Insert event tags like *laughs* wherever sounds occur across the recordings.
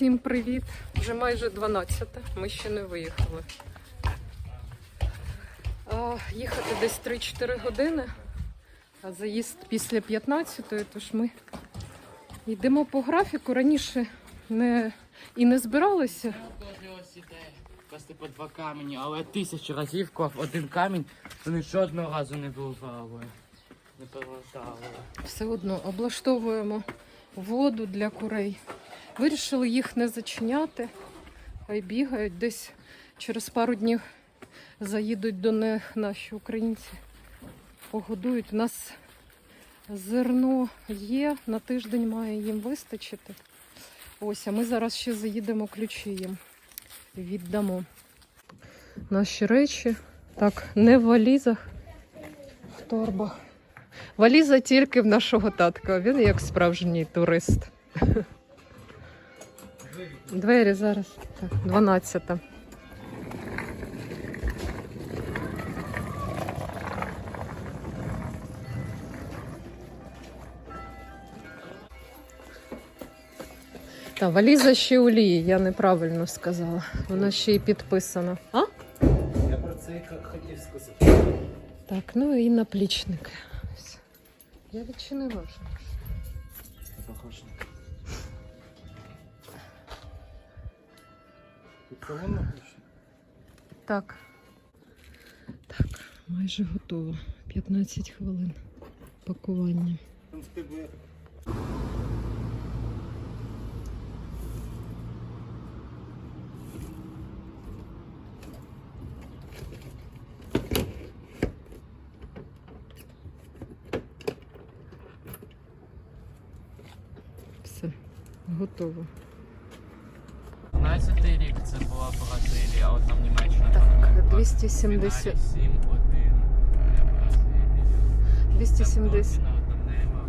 Всім привіт! Вже майже 12. Ми ще не виїхали. А, їхати десь 3-4 години, а заїзд після 15-ї, тож ми йдемо по графіку. Раніше не, і не збиралися. Іде. Класти по два камені, але тисячу разів клав один камінь, вони жодного разу не вливали. Не повертали. Все одно облаштовуємо воду для курей. Вирішили їх не зачиняти, хай бігають десь через пару днів заїдуть до них наші українці, погодують. У нас зерно є, на тиждень має їм вистачити. Ось, а ми зараз ще заїдемо ключі їм. Віддамо наші речі. Так, не в валізах, в торбах. Валіза тільки в нашого татка. Він як справжній турист. Двері зараз. Так, 12. Та валіза ще у Лії, я неправильно сказала. Вона ще й підписана. А? Я про це хотів сказати. Так, ну і наплічники. Я відчинила вже. Не Так. Так, майже готово. 15 хвилин пакування. Готово. 15 рік це була Бразилія, а от там Німеччина. Так, 270. 270.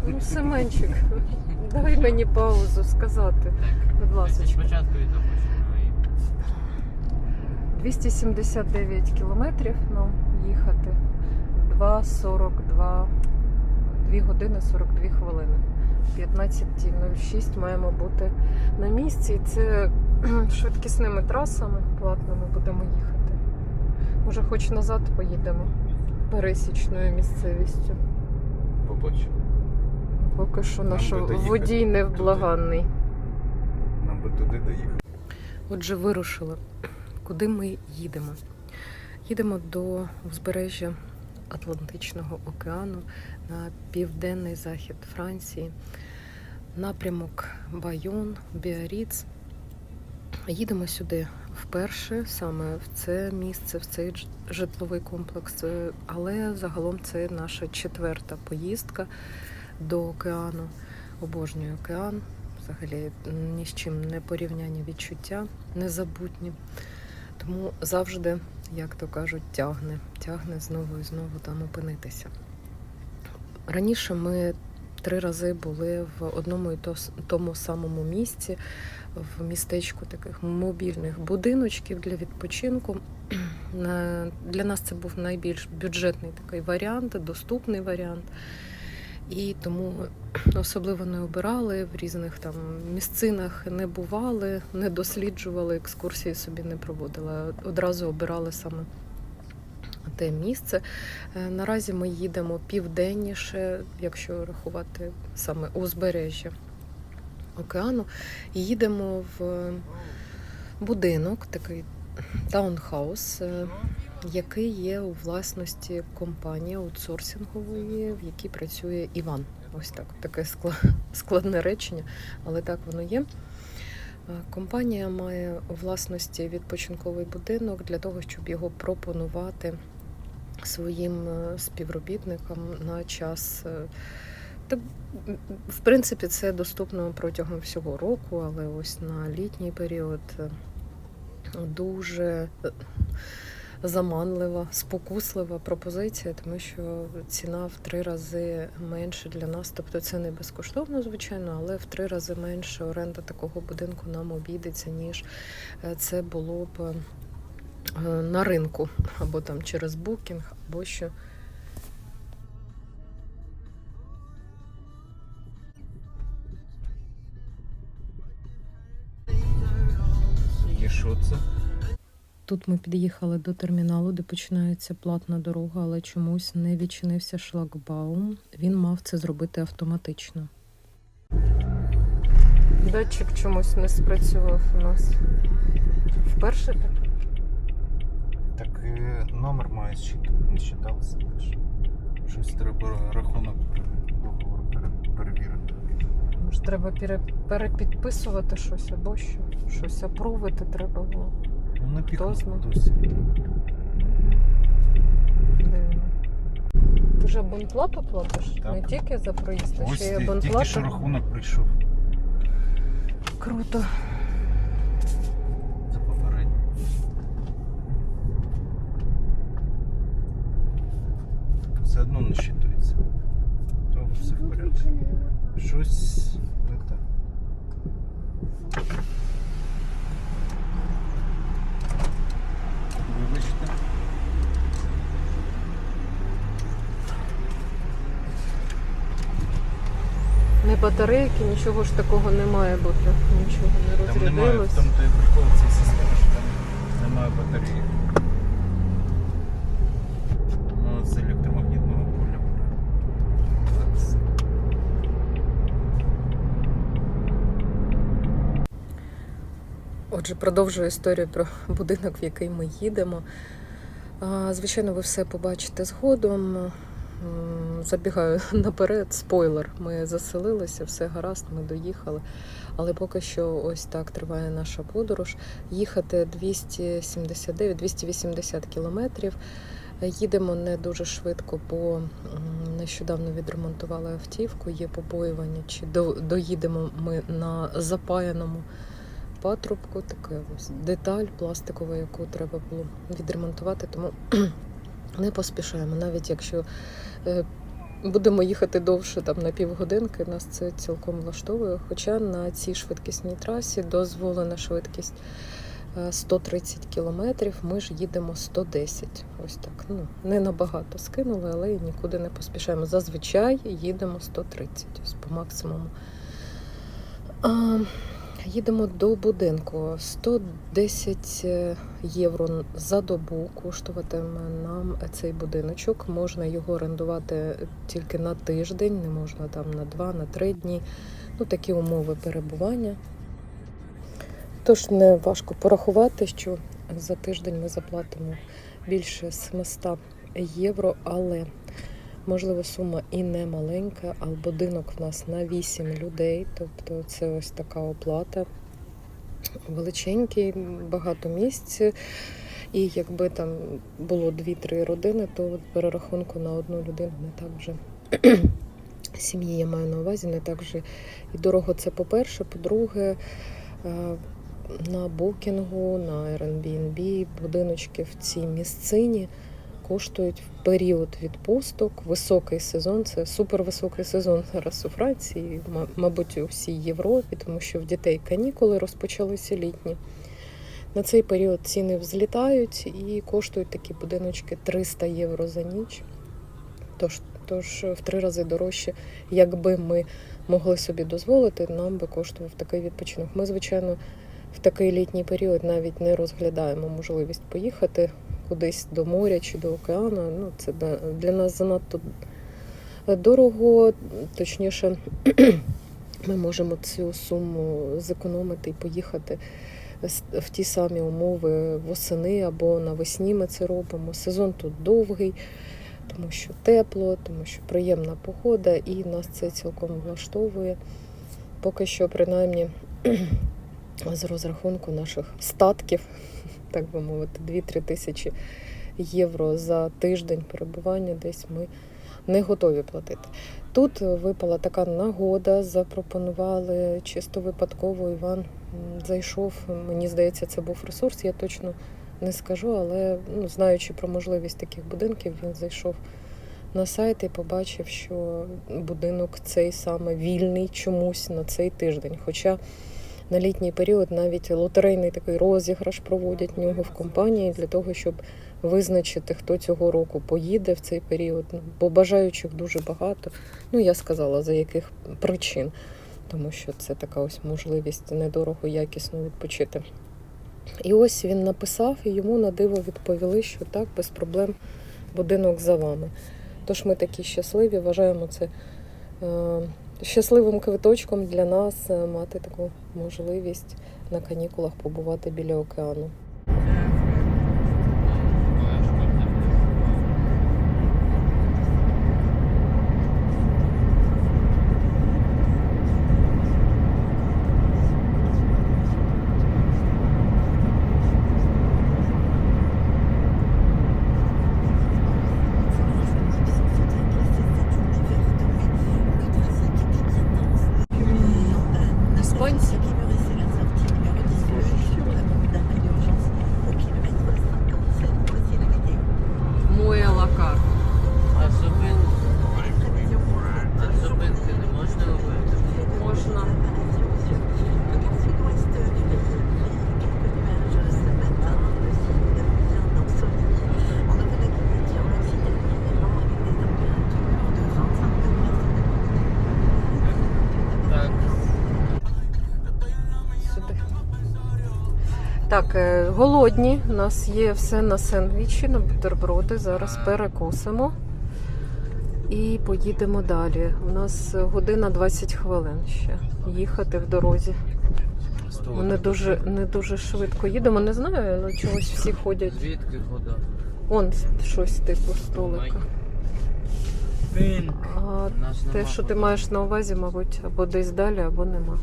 Ну, Семенчик, дай мені паузу сказати. Будь ласка. Спочатку і тому, що 279 кілометрів нам їхати. 2,42 2 години 42 хвилини. 15.06 маємо бути на місці. І це швидкісними трасами платними будемо їхати. Може, хоч назад поїдемо пересічною місцевістю. побачимо. Поки що Нам наш водій невблаганний. Нам би туди доїхати. Отже, вирушили. Куди ми їдемо? Їдемо до узбережжя Атлантичного океану на південний захід Франції, напрямок Байон, Біаріц. Їдемо сюди вперше, саме в це місце, в цей житловий комплекс. Е, Але загалом це наша четверта поїздка до океану. Обожнюю океан. Взагалі ні з чим не порівняння відчуття, незабутні. Тому завжди, як то кажуть, тягне, тягне знову і знову там опинитися. Раніше ми три рази були в одному і тому самому місці, в містечку таких мобільних будиночків для відпочинку. *clears throat* Для нас це був найбільш бюджетний такий варіант, доступний варіант. І тому *clears throat* особливо не обирали в різних там місцинах, не бували, не досліджували, екскурсії собі не проводили. Одразу обирали саме те місце. Е, Наразі ми їдемо південніше, якщо рахувати саме узбережжя океану, їдемо в будинок, такий таунхаус, е, який є у власності компанії аутсорсингової, в якій працює Іван. Ось так, таке складне речення, але так воно є. Е, Компанія має у власності відпочинковий будинок для того, щоб його пропонувати своїм е, співробітникам на час. е, в принципі, це доступно протягом всього року, але ось на літній період дуже заманлива, спокуслива пропозиція, тому що ціна в три рази менше для нас. Тобто це не безкоштовно, звичайно, але в три рази менше оренда такого будинку нам обійдеться, ніж е, це було б е, на ринку, або там через букінг, або що. Що це? Тут ми під'їхали до терміналу, де починається платна дорога, але чомусь не відчинився шлагбаум. Він мав це зробити автоматично. Датчик чомусь не спрацював у нас. Вперше так? Так е, номер має щитати, не считався далі. Щось треба рахунок пере- договору пере- перевірити. Може, треба пере- перепідписувати щось або що. Щось апрувити треба було. Ну пікнув знає? досі. Дивно. Ти ж абонплату платиш? Так. Не тільки за проїзд, а Ось ще й ті- тільки що рахунок прийшов Круто. за попередній. Все одно не щитується. То все в порядку. Щось не так. Вибачте. Не батарейки, нічого ж такого не має бути. Нічого не Там немає, в розрядилось. тому то і прикол цієї системи, що там немає батареї. Ну, з електромагнітного поля буде. Зараз. Отже, продовжую історію про будинок, в який ми їдемо. Звичайно, ви все побачите згодом. Забігаю *laughs* наперед, спойлер. Ми заселилися, все гаразд, ми доїхали. Але поки що ось так триває наша подорож. Їхати 279-280 кілометрів. Їдемо не дуже швидко, бо нещодавно відремонтували автівку, є побоювання, чи до- доїдемо ми на запаяному патрубку, така ось деталь пластикова, яку треба було відремонтувати, тому *clears throat* не поспішаємо. Навіть якщо е, будемо їхати довше, там на півгодинки, нас це цілком влаштовує. Хоча на цій швидкісній трасі дозволена швидкість е, 130 кілометрів, ми ж їдемо 110. Ось так. Ну, не набагато скинули, але і нікуди не поспішаємо. Зазвичай їдемо 130, ось по максимуму. Їдемо до будинку. 110 євро за добу коштуватиме нам цей будиночок. Можна його орендувати тільки на тиждень, не можна там на два, на три дні. Ну, такі умови перебування. Тож не важко порахувати, що за тиждень ми заплатимо більше 700 євро, але можливо сума і не маленька, а будинок в нас на 8 людей, тобто це ось така оплата. Величенький, багато місць. І якби там було 2-3 родини, то перерахунку на одну людину не так вже *clears throat* сім'ї я маю на увазі, не так вже і дорого це по-перше. По-друге, е, на букінгу, на Airbnb будиночки в цій місцині коштують в період відпусток. Високий сезон це супервисокий сезон зараз у Франції, мабуть, у всій Європі, тому що в дітей канікули розпочалися літні. На цей період ціни взлітають і коштують такі будиночки 300 євро за ніч. Тож, тож в три рази дорожче, якби ми могли собі дозволити, нам би коштував такий відпочинок. Ми, звичайно, в такий літній період навіть не розглядаємо можливість поїхати кудись до моря чи до океану. Ну, це для нас занадто дорого, точніше, *clears throat* ми можемо цю суму зекономити і поїхати в ті самі умови восени або навесні ми це робимо. Сезон тут довгий, тому що тепло, тому що приємна погода, і нас це цілком влаштовує. Поки що, принаймні, *clears throat* з розрахунку наших статків, *laughs* так би мовити, 2-3 тисячі євро за тиждень перебування десь ми не готові платити. Тут випала така нагода, запропонували чисто випадково. Іван зайшов. Мені здається, це був ресурс. Я точно не скажу, але ну, знаючи про можливість таких будинків, він зайшов на сайт і побачив, що будинок цей саме вільний чомусь на цей тиждень. Хоча на літній період навіть лотерейний такий розіграш проводять в нього в компанії для того, щоб визначити, хто цього року поїде в цей період. Ну, Бо бажаючих дуже багато. Ну, я сказала, за яких причин. Тому що це така ось можливість недорого, якісно відпочити. І ось він написав, і йому на диво відповіли, що так, без проблем будинок за вами. Тож ми такі щасливі, вважаємо це е, щасливим квиточком для нас е, мати таку можливість на канікулах побувати біля океану. Голодні. У нас є все на сендвічі, на бутерброди. Зараз перекусимо і поїдемо далі. У нас година 20 хвилин ще їхати в дорозі. Ми не дуже, не дуже швидко їдемо. Не знаю, але чогось всі ходять. Звідки хода? Он щось типу столика. А те, що ти маєш на увазі, мабуть, або десь далі, або нема.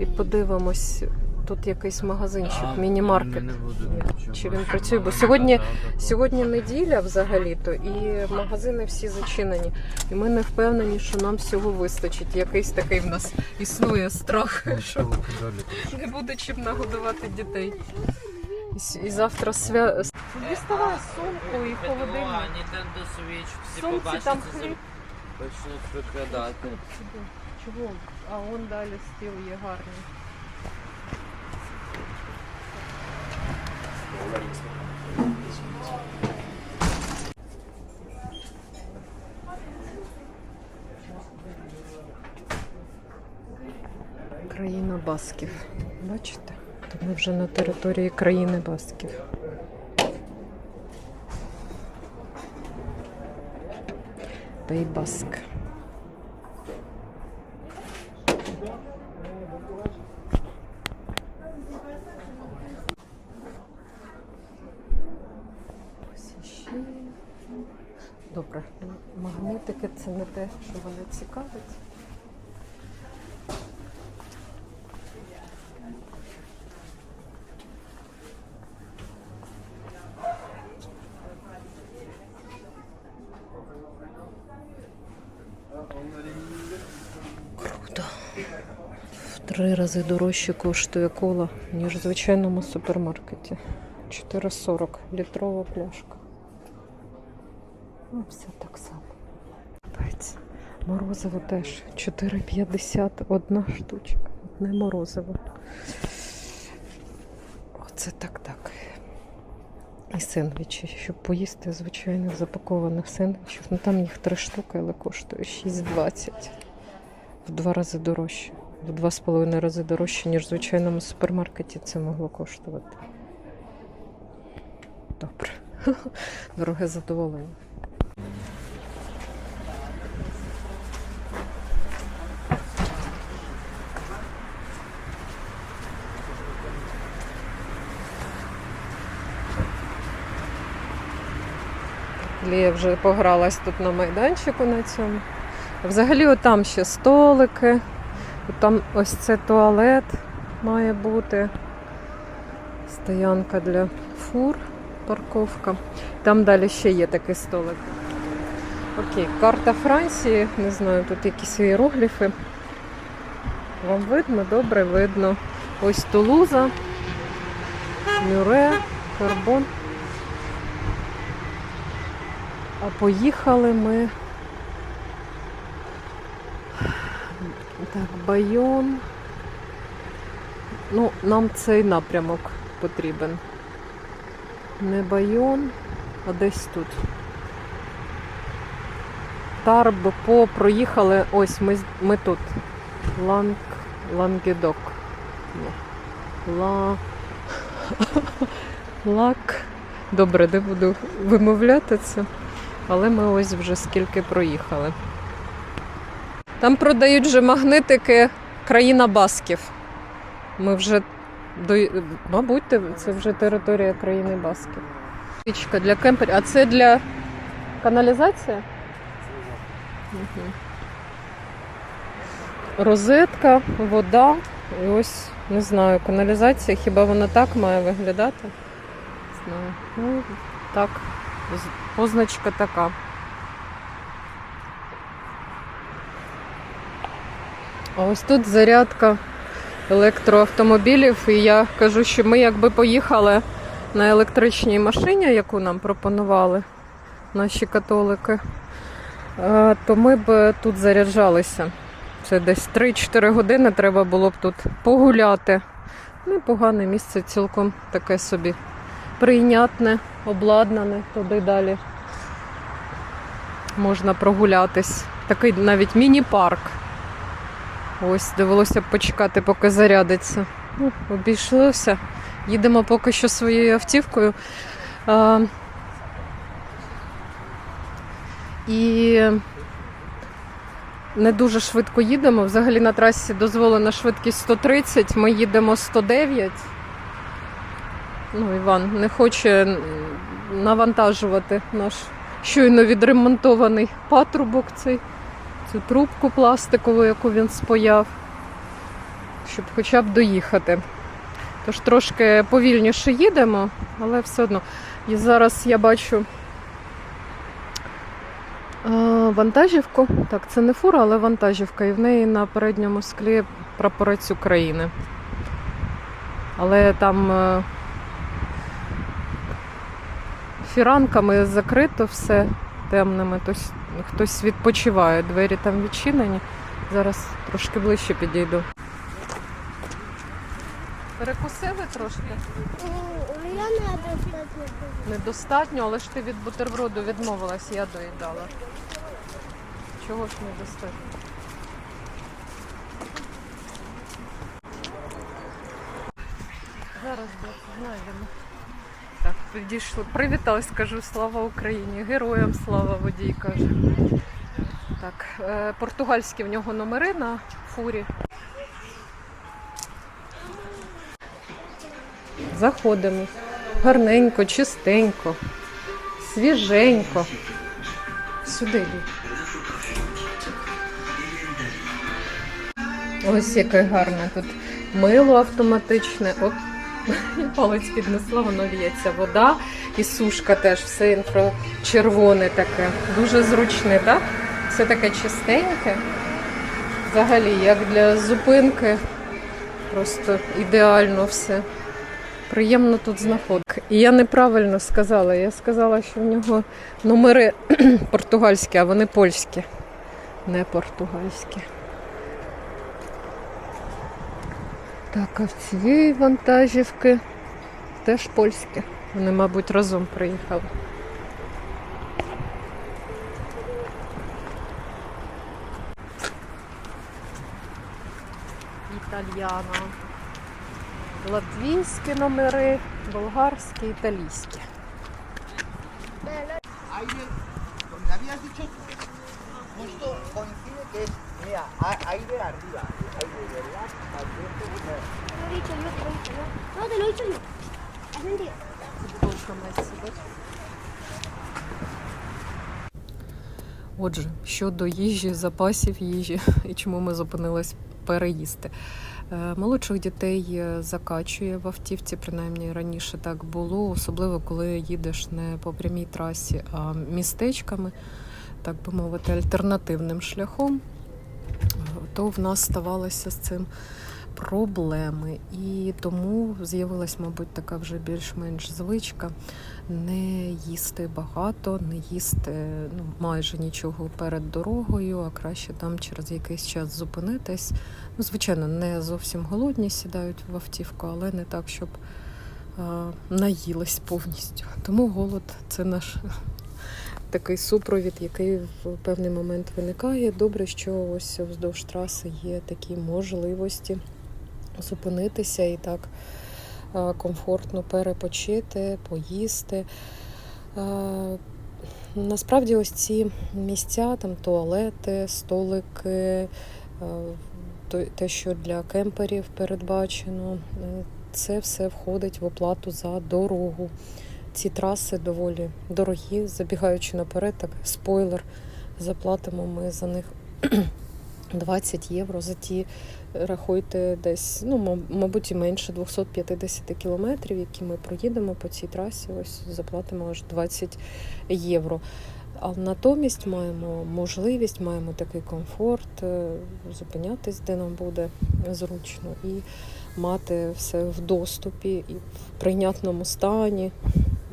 І подивимось, тут якийсь магазинчик, міні-маркет. Чи він працює? Бо сьогодні- Сьогодні неділя взагалі-то, і магазини всі зачинені. І ми не впевнені, що нам всього вистачить. Якийсь такий в нас існує страх, що не буде чим нагодувати дітей. І, завтра свя... Діставай сумку і холодильник. Switch, Сумці там хліб. почнуть викрадати. Чого? А вон далі стіл є гарний. Країна Басків. Бачите? Тут ми вже на території країни Басків. Й Баск. Ось іще. Добре, магнитики це не те, що мене цікавить. Круто. В три рази дорожче коштує кола, ніж в звичайному супермаркеті. 4,40 літрова пляшка. Ну, все так само. Капець. Морозиво теж 4,50 одна штучка. Одне морозиво. Оце так так. І сендвічі, щоб поїсти звичайних запакованих сендвічів. Ну там їх три штуки, але коштує 6,20. В два рази дорожче. В два з половиною рази дорожче, ніж в звичайному супермаркеті це могло коштувати. Добре. *laughs* Дороге задоволення. Лія вже погралась тут на майданчику на цьому. Взагалі, отам ще столики. Там ось це туалет має бути. Стоянка для фур, парковка. Там далі ще є такий столик. Окей, карта Франції. Не знаю, тут якісь іерогліфи. Вам видно? Добре видно. Ось Тулуза, Мюре, Карбон. А поїхали ми. Так, Байон. Ну, нам цей напрямок потрібен. Не Байон, а десь тут. Тарб по проїхали. Ось ми, ми тут. Ланг, Лангедок. Ні. Ла. *laughs* Лак. Добре, не буду вимовляти це. Але ми ось вже скільки проїхали. Там продають вже магнитики країна Басків. Ми вже до... Мабуть, це вже територія країни Басків. Річка для кемперів. А це для каналізації? Угу. Розетка, вода. І ось, не знаю, каналізація, хіба вона так має виглядати? Не знаю. Ну, так, позначка така. А ось тут зарядка електроавтомобілів. І я кажу, що ми якби поїхали на електричній машині, яку нам пропонували наші католики, е, то ми б тут заряджалися. Це десь 3-4 години треба було б тут погуляти. Непогане місце цілком таке собі прийнятне, обладнане туди далі. Можна прогулятись. Такий навіть міні-парк. Ось, довелося б почекати, поки зарядиться. Ну, обійшлося. Їдемо поки що своєю автівкою. А, і не дуже швидко їдемо. Взагалі на трасі дозволена швидкість 130, ми їдемо 109. Ну, Іван не хоче навантажувати наш щойно відремонтований патрубок цей, цю трубку пластикову, яку він спаяв, щоб хоча б доїхати. Тож трошки повільніше їдемо, але все одно. І зараз я бачу е, вантажівку. Так, це не фура, але вантажівка. І в неї на передньому склі прапорець України. Але там е, фіранками закрито все темними, тось хтось відпочиває, двері там відчинені. Зараз трошки ближче підійду. Перекусили трошки? Недостатньо. Недостатньо, але ж ти від бутерброду відмовилась, я доїдала. Чого ж недостатньо? Зараз знайдемо. Підійшли. Привіталась, кажу, слава Україні. Героям слава водій каже. Так, е, португальські в нього номери на фурі. Заходимо. Гарненько, чистенько, свіженько. Сюди. Ось яке гарне тут мило автоматичне. Оп, палець піднесла, воно лється. Вода і сушка теж, все інфрачервоне таке. Дуже зручне, так? Все таке чистеньке. Взагалі, як для зупинки. Просто ідеально все. Приємно тут знаходити. І я неправильно сказала. Я сказала, що в нього номери *clears throat* португальські, а вони польські, не португальські. Так, а в цієї вантажівки теж польські. Вони, мабуть, разом приїхали. Італьяна. Латвійські номери, болгарські, італійські. Aire, donde habías dicho, justo coincide que es, mira, a- aire arriba, Отже, щодо їжі, запасів їжі *laughs* і чому ми зупинились переїсти. Е, Молодших дітей е, закачує в автівці, принаймні раніше так було, особливо коли їдеш не по прямій трасі, а містечками, так би мовити, альтернативним шляхом, то в нас ставалося з цим проблеми. І тому з'явилась, мабуть, така вже більш-менш звичка не їсти багато, не їсти ну, майже нічого перед дорогою, а краще там через якийсь час зупинитись. Ну, звичайно, не зовсім голодні сідають в автівку, але не так, щоб наїлись повністю. Тому голод це наш такий супровід, який в певний момент виникає. Добре, що ось вздовж траси є такі можливості зупинитися і так комфортно перепочити, поїсти. Насправді, ось ці місця, там туалети, столики, те, що для кемперів передбачено, це все входить в оплату за дорогу. Ці траси доволі дорогі, забігаючи наперед, так спойлер, заплатимо ми за них *clears throat* 20 євро. За ті, рахуйте, десь, ну, мабуть, і менше 250 кілометрів, які ми проїдемо по цій трасі, ось заплатимо аж 20 євро. А натомість маємо можливість, маємо такий комфорт е, зупинятись, де нам буде зручно, і мати все в доступі і в прийнятному стані,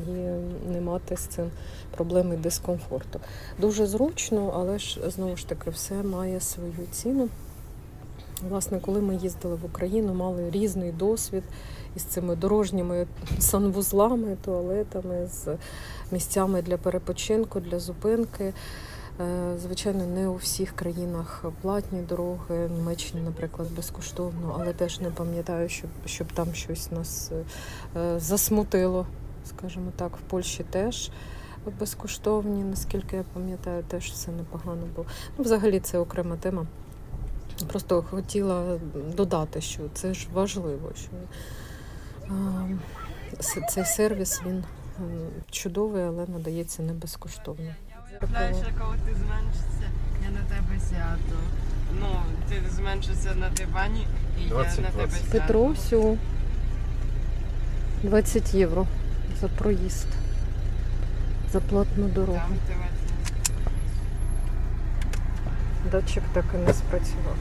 і не мати з цим проблеми дискомфорту. Дуже зручно, але ж знову ж таки все має свою ціну. Власне, коли ми їздили в Україну, мали різний досвід із цими дорожніми санвузлами, туалетами, з місцями для перепочинку, для зупинки. Е, Звичайно, не у всіх країнах платні дороги, в Німеччині, наприклад, безкоштовно, але теж не пам'ятаю, щоб, щоб там щось нас е, засмутило, скажімо так, в Польщі теж безкоштовні, наскільки я пам'ятаю, теж все непогано було. Ну, взагалі це окрема тема. Просто хотіла додати, що це ж важливо, що с- цей сервіс він чудовий, але надається не безкоштовно. Знаєш, коли ти зменшишся, я на тебе сяду. Ну, ти зменшишся на дивані, і 20, я на тебе 20. сяду. Петросю 20 євро за проїзд, за платну дорогу. Датчик так і не спрацював.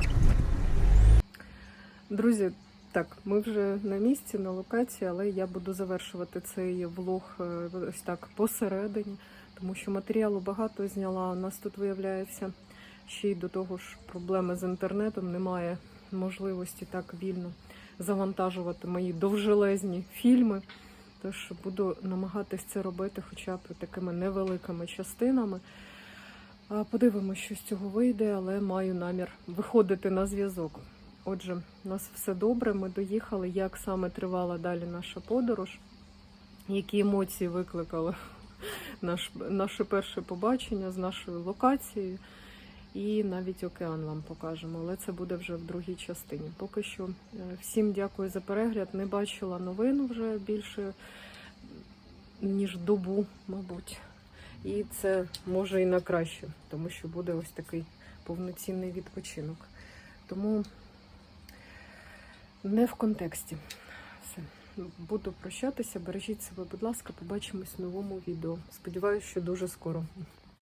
Друзі, так, ми вже на місці, на локації, але я буду завершувати цей влог е, ось так посередині, тому що матеріалу багато зняла. У нас тут виявляється ще й до того ж проблеми з інтернетом. Немає можливості так вільно завантажувати мої довжелезні фільми. Тож буду намагатись це робити хоча б такими невеликими частинами. А, Подивимось, що з цього вийде, але маю намір виходити на зв'язок. Отже, у нас все добре. Ми доїхали. Як саме тривала далі наша подорож, які емоції викликало *laughs* наш, наше перше побачення з нашою локацією. І навіть океан вам покажемо, але це буде вже в другій частині. Поки що е, всім дякую за перегляд. Не бачила новин вже більше ніж добу, мабуть. І це може і на краще, тому що буде ось такий повноцінний відпочинок. Тому не в контексті. Все. Буду прощатися. Бережіть себе, будь ласка, побачимось в новому відео. Сподіваюся, що дуже скоро.